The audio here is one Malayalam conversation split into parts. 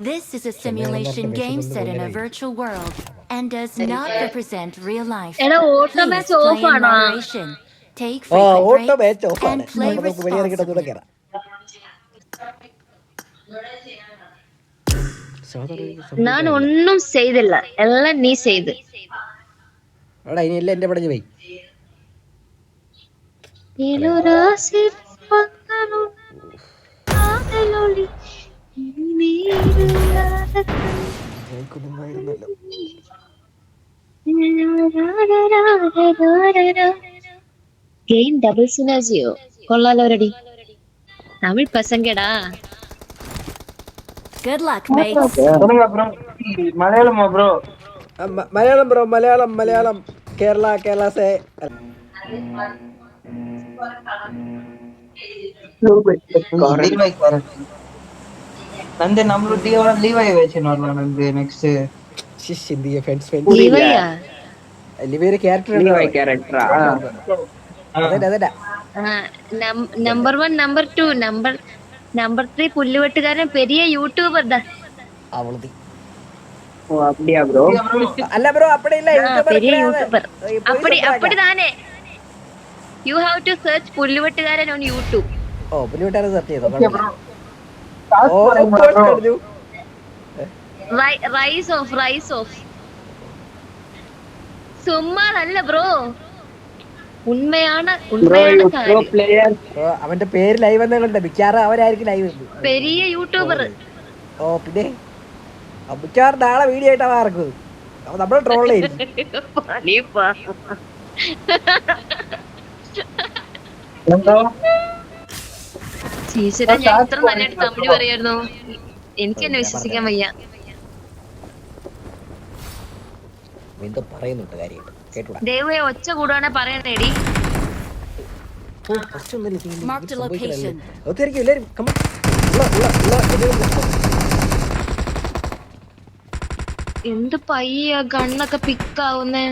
This is a simulation game set in a virtual world and does not represent real life. എടാ Please auto match play off in ആണോ moderation. Take ആ frequent ഓട്ടോ breaks മാച്ച് ഓഫാണ് and play നമുക്ക് വെളിയിറങ്ങിട്ട് responsibly. കയറാം ഞാൻ ഒന്നും ചെയ്തില്ല എല്ലാം നീ ചെയ്ത് എടാ ഇനി എല്ലാം എന്റെ പടഞ്ഞു പോയി നിലുരാശി പന്തലും കാതലൊളി നീരില്ലാതെ ഗെയിം ഡബിൾ സിനർജിയോ കൊള്ളാലോരടി Tamil പസങ്കടാ good luck mate Malayalam bro Malayalam bro Malayalam Malayalam. Kerala Kerala say. Thank you. ನಂದೇ ನಮ್ದು ಡಿ ಅವರ ಲೀವ್ ಆಯ್ವೇಚಿ ನೋಡ್ಲ ನಂದು ನೆಕ್ಸ್ಟ್ ಶಿಶ್ ದಿ ಫ್ರೆಂಡ್ಸ್ ಫ್ರೆಂಡ್ಸ್ ലീവയ്യാ ലിവിയുടെ ക്യാരക്ടർ ലീവായി ക്യാരക്ടറാ അതല്ല അതല്ല number one number two number number three പുല്ലുവെട്ടുകാരൻ പെരിയ യൂട്യൂബർ தான் അവളതി ஓ அப்படியா ப்ரோ അല്ല ബ്രോ അപ്പടെ ഇല്ല പെരിയ യൂട്യൂബർ அப்படி அப்படி தானே യു ഹാവ് ടു സെർച്ച് പുല്ലുവെട്ടുകാരൻ ഓൺ യൂട്യൂബ് ഓ പുലിവിട്ടാരെ സെർച്ച് ചെയ്തോ? കുഴപ്പമില്ല. Rise of rise of സുമ്മാതല്ല bro ഉണ്മയാണ് bro ഉണ്മയാണ് you bro കാര്യം பிளேயர் ഓ അവന്റെ പേര് ലൈവ് എന്നുണ്ട് മിക്കാറും അവരായിരിക്കും ലൈവ് പെരിയ യൂട്യൂബർ ഓ പിന്നെ ആ, മിക്കവാറും നാളെ വീഡിയോ ആയിട്ടാണ് ഇറക്കുന്നത് അപ്പൊ നമ്മൾ ട്രോൾ ചെയ്യും ப்ரோ ടീച്ചറെ ഞാൻ ഇത്ര നല്ലതായിട്ട് തമിഴ് പറയായിരുന്നു. എനിക്ക് എന്നെ വിശ്വസിക്കാൻ വയ്യ. എന്തോ പറയുന്നുണ്ട് കാര്യമായിട്ട് കേട്ടൂടാ. ദൈവയെ ഒച്ച കൂടുവാണെ പറയണേടി. എന്ത് പയ്യ ഗണ്ണൊക്കെ പിക്കാവുന്നേ.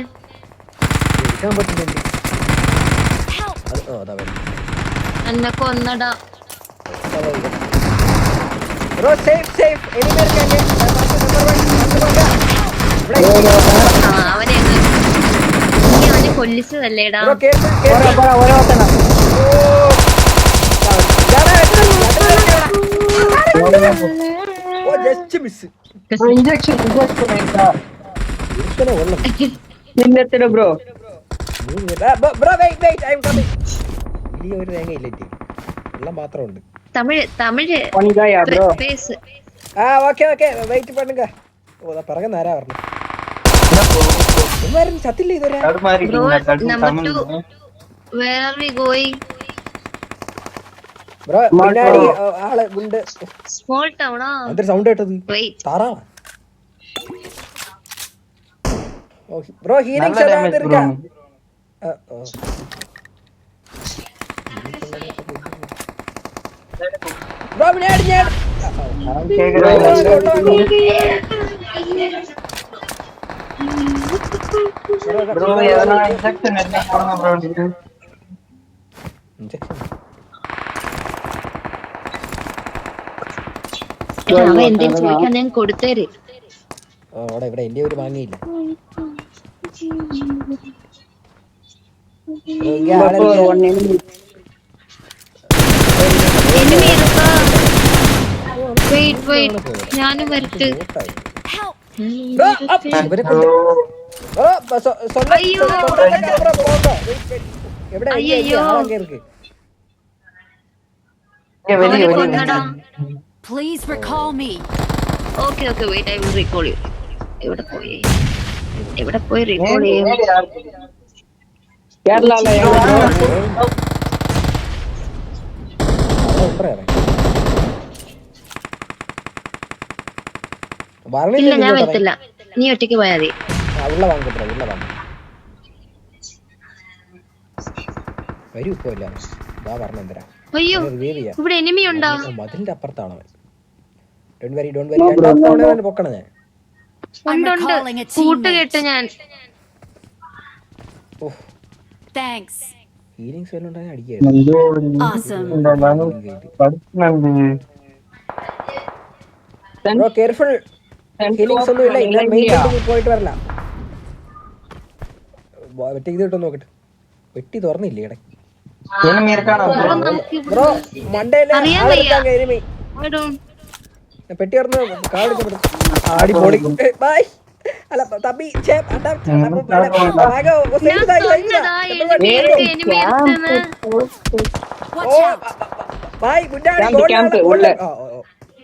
എന്നെ കൊന്നടാ. ബ്രോ സേഫ് സേഫ് അവനെ കൊല്ലിച്ചതല്ലേടാ just miss injection injection bro bro wait wait I'm coming ഇനി ഒരു തേങ്ങയില്ലേ എല്ലാം മാത്രമുണ്ട്. തമിഴ് തമിഴ് பண்ணிதாயா ப்ரோ പേസ് ആ ഓക്കെ ഓക്കെ വെയിറ്റ് பண்ணுங்க ഓ ദാ പിറകെ നേരാ പറഞ്ഞു ഇവരും ചത്തില്ല ഇതുവരെ தடுமாறிட்டீங்களா தடு number Tamil two. Where are we going bro പിന്നാടി ഓ, ആള് ഗുണ്ട് സ്മോൾ ടൗണാ എന്തൊരു സൗണ്ട് കേട്ടത് വെയിറ്റ് താറാ ഓ ബ്രോ ഹീലിംഗ് நல்ல ബ്രോ ബ്ലേഡ് ഞാൻ ബ്രോ ഏതാ ഇൻജെക്ഷൻ എല്ലാം കൊടുക്കണം ബ്രോ ഇൻജെക്ഷൻ അവൻ ഇവിടെ എന്റെ ഒരു വാങ്ങിയില്ല ഒന്നിനും വെയിറ്റ് വെയിറ്റ് ഞാനും വരട്ട് please recall me okay okay wait I will recall you എവിടെ പോയി എവിടെ പോയി റിക്കോൾ ചെയ്യും കേരള ഇല്ല ഞാൻ വരത്തില്ല നീ ഒറ്റയ്ക്ക് പോയാ മതി. ഉള്ള വാങ്ങിട്ടോ ഉള്ള വാങ്ങി. വരൂ ഇപ്പൊ പറഞ്ഞു എന്തരാ അയ്യോ ഇവിടെ എനിമി ഉണ്ടോ? മതിലിന്റെ അപ്പുറത്താണ് ഡോണ്ട് വരി ഡോണ്ട് വരി രണ്ടാം തവണ ഞാൻ. ഉണ്ട് ഉണ്ട്. കൂട്ട് കേട്ട് ഞാൻ. ഓഹ് താങ്ക്സ് ഹീലിംഗ്സ് വല്ലതും ഉണ്ടായാൽ അടിക്കായിരുന്നു. കെയർഫുൾ ഹീലിംഗ്സ് ഒന്നും ഇല്ല. ഇന്ന് മെയിൻ ബിൽഡിംഗിൽ പോയിട്ട് വരലാം വെട്ടി ഇത് കിട്ടും നോക്കട്ടെ. വെട്ടി തുറന്നില്ലേ ഇടയ്ക്ക് ബ്രോ മണ്ടയിലെ പെട്ടി തുറന്ന് കാണിച്ചു ആടി പൊളി. ബൈ അല്ല തമ്പി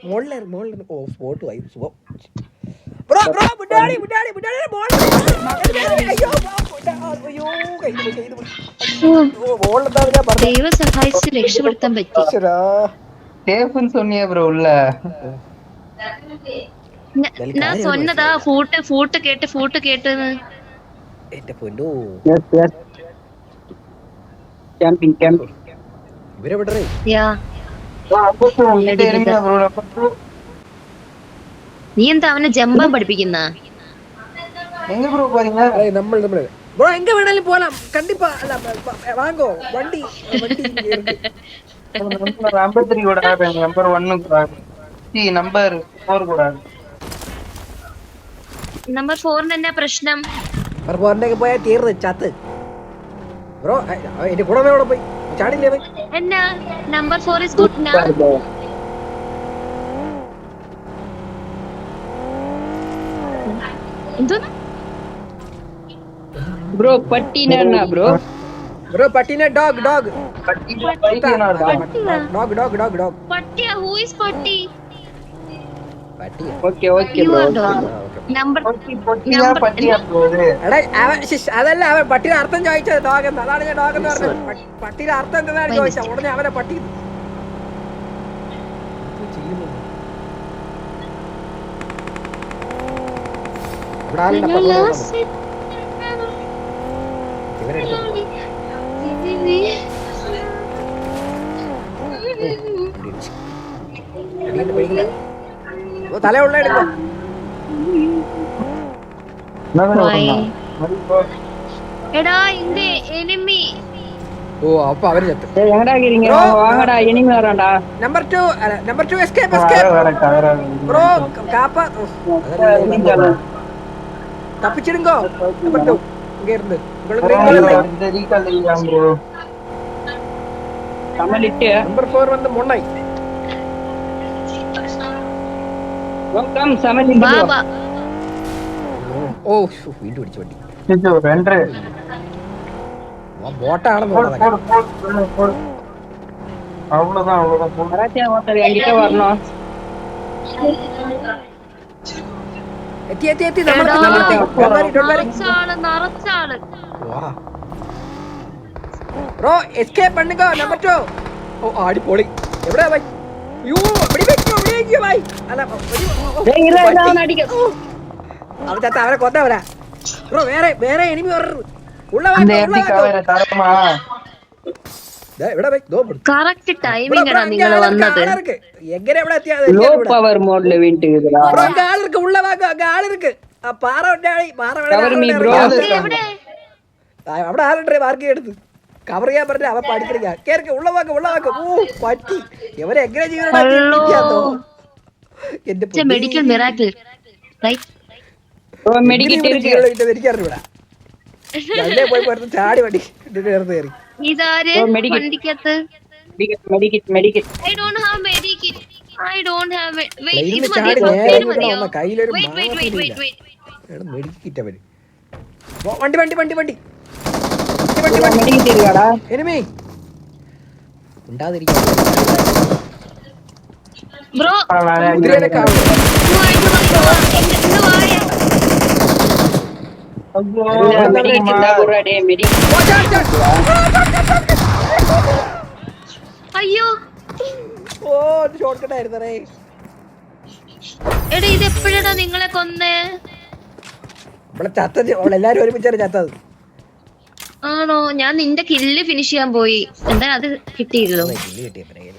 മുകളിൽ മുകളിൽ ഓ സ്പോട്ട് ആയി സുഖം. ബ്രോ ബ്രോ മുന്നാടി മുന്നാടി മുന്നാടി മോളിൽ അയ്യോ ബ്രോ, മുന്നാ- അയ്യോ കയ്യിൽ പോയി കയ്യിൽ പോയി ഓ മോളിലെന്താ ഞാൻ പറഞ്ഞു ദൈവം സഹായിച്ച് രക്ഷപ്പെടുത്താൻ പറ്റി ഈശ്വരാ. Safe ன்னு சொன்னியே bro உள்ள ഞ- ഞാൻ சொன்னதா ഫൂട്ട് ഫൂട്ട് കേട്ട് ഫൂട്ട് കേട്ടെന്ന് എന്റെ പൊന്നോ യെസ് യെസ് ക്യാമ്പിംഗ് ക്യാമ്പിംഗ് ഇവരെ വിടറേ യാ இந்த enemy தான் bro number two. നീ എന്താ അവനെ ജമ്പം പഠിപ്പിക്കുന്ന? எங்க வேணாலும் போலாம் கண்டிப்பா வாங்கோ வண்டி வண்டி நம்பர் ஒன்னு கூட நம்பர் கூட നമ്പർ ഫോറിന് പ്രശ്നം? നമ്പർ ഫോറിനൊക്കെ പോയാൽ തീർന്ന് ചത്ത്. ബ്രോ എന്റെ കൂടെ പോയി. ചാടില്ലേ എന്നാ നമ്പർ ഫോർ ഇസ് ഗുഡ് നാ ബ്രോ പട്ടീന bro? Bro പട്ടീന dog dog. Dog? Dog dog dog പട്ടിയ who is പട്ടി അതല്ല അവൻ പട്ടിയുടെ അർത്ഥം ചോദിച്ചത് ഡോഗ് എന്ന്. അതാണ് ഞാൻ ഡോഗ് എന്ന് പറഞ്ഞത്. പട്ടിയുടെ അർത്ഥം എന്താണെന്ന് ചോദിച്ചാൽ ഉടനെ അവനെ പട്ടി തലയുള്ള എടുക്കോ എടാ ഇന്റെ എനിമി ഓ അപ്പൊ അവർ ചത്തു. Number two number two escape escape bro KAAPA தப்பிச்சிடுங்க இங்க இருந்து நம்பர் ஃபோர் வந்து முன்னை வெல்கம் சமன் பாபா ഓ വീണ്ടും പിടിച്ചു വണ്ടി ബോട്ടാണെന്ന് അவ்வளவுதான் அவ்வளவுதான் வரணோம் എത്തി എത്തി എത്തി നമ്മൾ എടാ, നമ്മൾ നിറച്ചാള് നിറച്ചാള് ബ്രോ എസ്കേപ്പ് பண்ணுங்க നമ്പർ ടു ഓ ആടി പൊളി എവിടെയാ ബൈ യോ ഇവിടെ വെക്കോ ഇവിടെ വെക്കോ ബൈ അല്ല ഒരു- ഓ, ഓ, ஏய் இரு പട്ടി. அவன் அடிக்க ഓ. അവൻ ചത്ത അവനെ കൊന്നവരാ ബ്രോ വേറെ വേറെ എനിമി വരരുത് ഉള്ള இந்த വാക്കോ, ഉള്ള எப்படி നിങ്ങൾ വന്നത്. ലോ പവർ പാറ പാറ അവിടെ എടുത്ത്. കവർ ചെയ്യാൻ ഓ പറ്റി. ഇവരെ മെഡിക്കൽ മെഡിക്കൽ പോയി ചാടി വടി കയറി ഇതാര്? വണ്ടിക്കകത്ത്. I don't have medkit I don't have wait ഇത് മതിയോ? ഇത് മതിയോ? Wait wait wait wait wait medkit അവർ. വണ്ടി വണ്ടി വണ്ടി വണ്ടി. എനിമേ ഉണ്ടാതിരിക്കും ബ്രോ കുതിരനെ കാണുന്നു അയ്യോ. ഓ ഷോർട്ട് കട്ട് ആയിരുന്നേ എടാ ഇത് എപ്പോഴാണ് നിങ്ങളെ കൊന്നേ? നമ്മളെ ചത്തത് എല്ലാരും ഒരുമിച്ചാണ് ചത്തത്. ആണോ? ഞാൻ നിന്റെ കില്ല് ഫിനിഷ് ചെയ്യാൻ പോയി. എന്താ അത് കിട്ടിയിരുന്നു കിട്ടിയപ്പോ കിട്ടിയ